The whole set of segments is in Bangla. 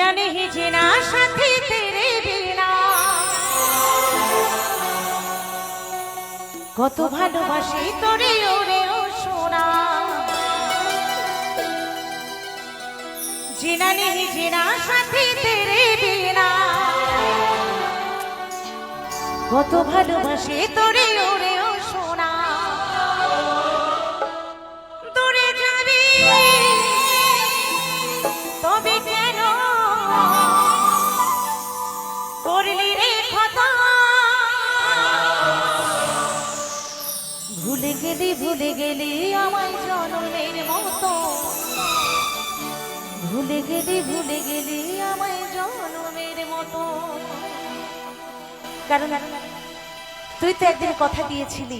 जीना नहीं जीना साथी तेरे बिना কত ভালোবাসি তোরে ওরে ও সোনা জিনা নেহি জিনা সাথী তেরে বিনা কত ভালোবাসি তোরে গেলি ভুলে গেলি আমায় জনমের মতো। ভুলে গেলি ভুলে গেলি আমায় জনমের মতো। কারণ তুই তো একদিন কথা দিয়েছিলি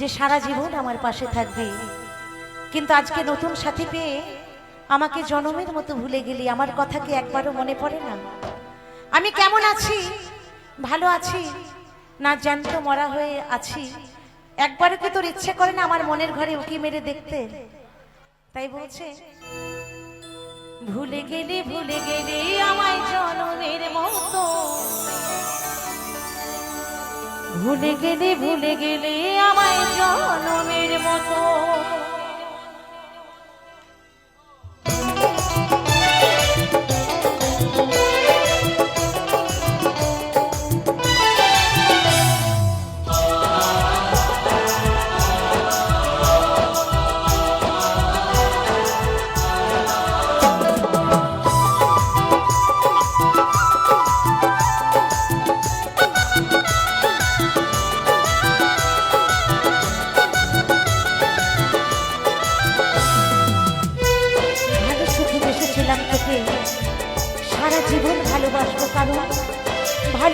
যে সারা জীবন আমার পাশে থাকবি। কিন্তু আজকে নতুন সাথী পেয়ে আমাকে জনমের মতো ভুলে গেলি, আমার কথা কি একবারও মনে পড়ে না? আমি কেমন আছি? ভালো আছি? না জ্যান্ত মরা হয়ে আছি? একবারও কি তোর ইচ্ছে করে না আমার মনের ঘরে উকি মেরে দেখতে? তাই বলছে, ভুলে গেলে, ভুলে গেলি আমায় জনমের মতো। ভুলে গেলি, ভুলে গেলে আমায় জনমের মতো।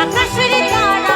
আকাশের তারা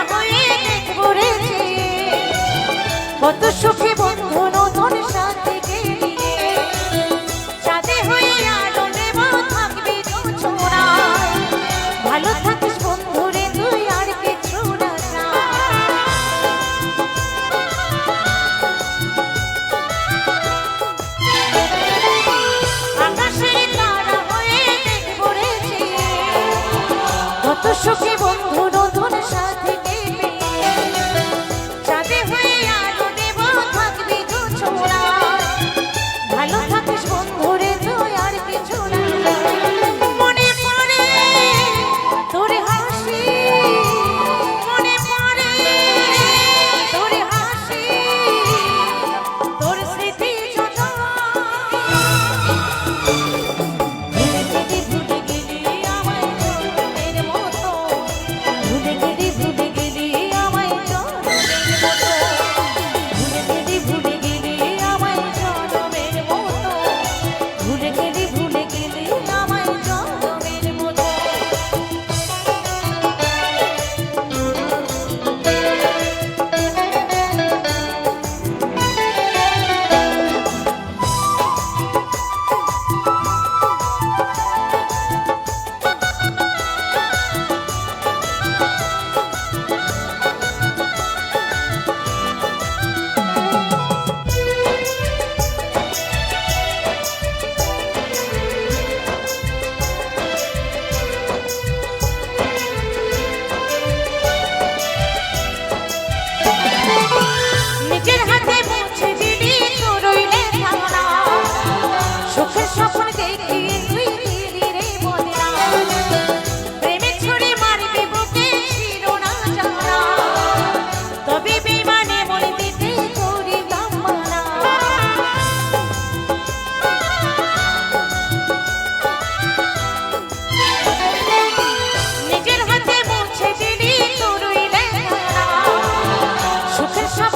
পথে সব